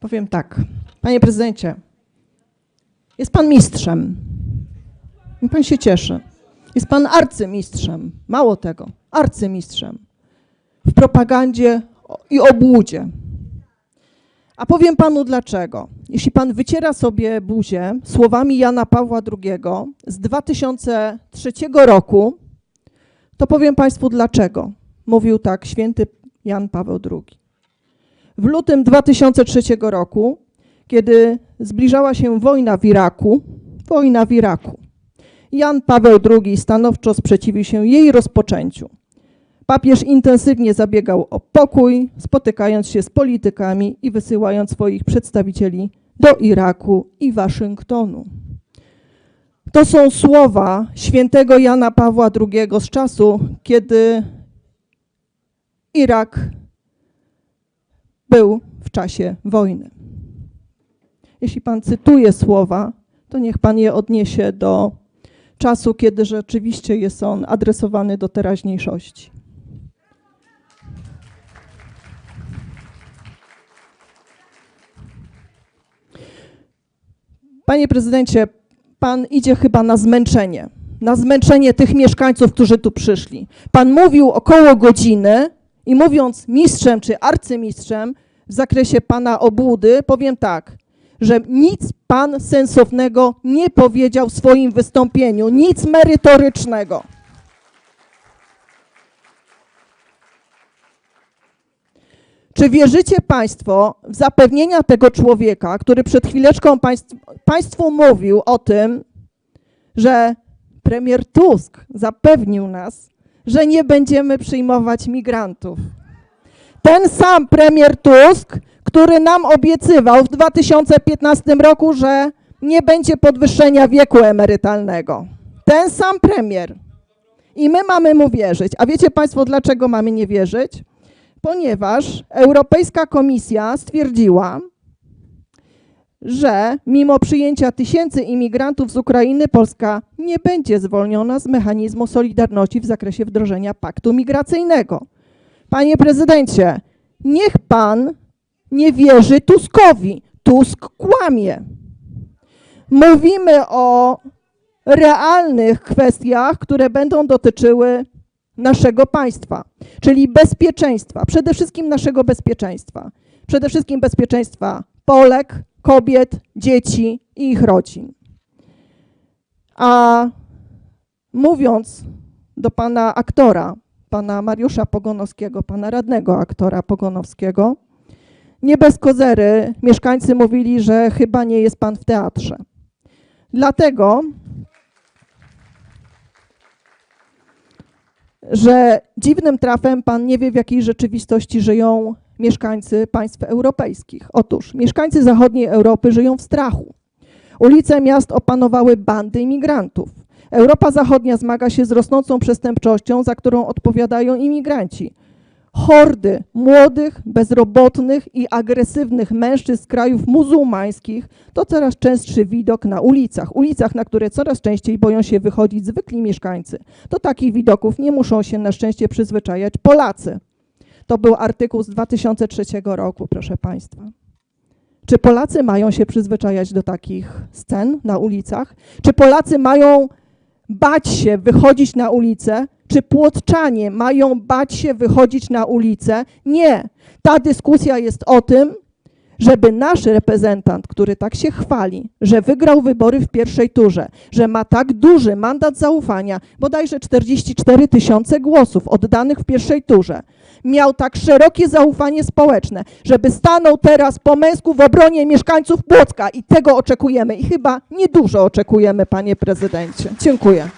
Powiem tak. Panie prezydencie, jest pan mistrzem. I pan się cieszy. Jest pan arcymistrzem. Mało tego, arcymistrzem. W propagandzie i obłudzie. A powiem panu dlaczego. Jeśli pan wyciera sobie buzię słowami Jana Pawła II z 2003 roku, to powiem państwu dlaczego. Mówił tak święty Jan Paweł II. W lutym 2003 roku, kiedy zbliżała się wojna w Iraku, wojna w Iraku, Jan Paweł II stanowczo sprzeciwił się jej rozpoczęciu. Papież intensywnie zabiegał o pokój, spotykając się z politykami i wysyłając swoich przedstawicieli do Iraku i Waszyngtonu. To są słowa świętego Jana Pawła II z czasu, kiedy Irak był w czasie wojny. Jeśli pan cytuje słowa, to niech pan je odniesie do czasu, kiedy rzeczywiście jest on adresowany do teraźniejszości. Panie prezydencie, pan idzie chyba na zmęczenie. Na zmęczenie tych mieszkańców, którzy tu przyszli. Pan mówił około godziny i mówiąc mistrzem czy arcymistrzem w zakresie pana obłudy, powiem tak, że nic pan sensownego nie powiedział w swoim wystąpieniu, nic merytorycznego. Czy wierzycie Państwo w zapewnienia tego człowieka, który przed chwileczką państw, Państwu mówił o tym, że premier Tusk zapewnił nas, że nie będziemy przyjmować migrantów? Ten sam premier Tusk, który nam obiecywał w 2015 roku, że nie będzie podwyższenia wieku emerytalnego. Ten sam premier. I my mamy mu wierzyć. A wiecie Państwo, dlaczego mamy nie wierzyć? Ponieważ Europejska Komisja stwierdziła, że mimo przyjęcia tysięcy imigrantów z Ukrainy, Polska nie będzie zwolniona z mechanizmu solidarności w zakresie wdrożenia paktu migracyjnego. Panie prezydencie, niech pan nie wierzy Tuskowi. Tusk kłamie. Mówimy o realnych kwestiach, które będą dotyczyły naszego państwa, czyli bezpieczeństwa, przede wszystkim naszego bezpieczeństwa, przede wszystkim bezpieczeństwa Polek, kobiet, dzieci i ich rodzin. A mówiąc do pana aktora, pana Mariusza Pogonowskiego, pana radnego aktora Pogonowskiego, nie bez kozery mieszkańcy mówili, że chyba nie jest pan w teatrze. Dlatego, że dziwnym trafem pan nie wie, w jakiej rzeczywistości żyją mieszkańcy państw europejskich. Otóż mieszkańcy zachodniej Europy żyją w strachu. Ulice miast opanowały bandy imigrantów. Europa Zachodnia zmaga się z rosnącą przestępczością, za którą odpowiadają imigranci. Hordy młodych, bezrobotnych i agresywnych mężczyzn z krajów muzułmańskich to coraz częstszy widok na ulicach. Ulicach, na które coraz częściej boją się wychodzić zwykli mieszkańcy. Do takich widoków nie muszą się na szczęście przyzwyczajać Polacy. To był artykuł z 2003 roku, proszę Państwa. Czy Polacy mają się przyzwyczajać do takich scen na ulicach? Czy Polacy mają bać się wychodzić na ulicę? Czy płotczanie mają bać się wychodzić na ulicę? Nie. Ta dyskusja jest o tym, żeby nasz reprezentant, który tak się chwali, że wygrał wybory w pierwszej turze, że ma tak duży mandat zaufania, bodajże 44 tysiące głosów oddanych w pierwszej turze, miał tak szerokie zaufanie społeczne, żeby stanął teraz po męsku w obronie mieszkańców Płocka i tego oczekujemy i chyba niedużo oczekujemy, panie prezydencie. Dziękuję.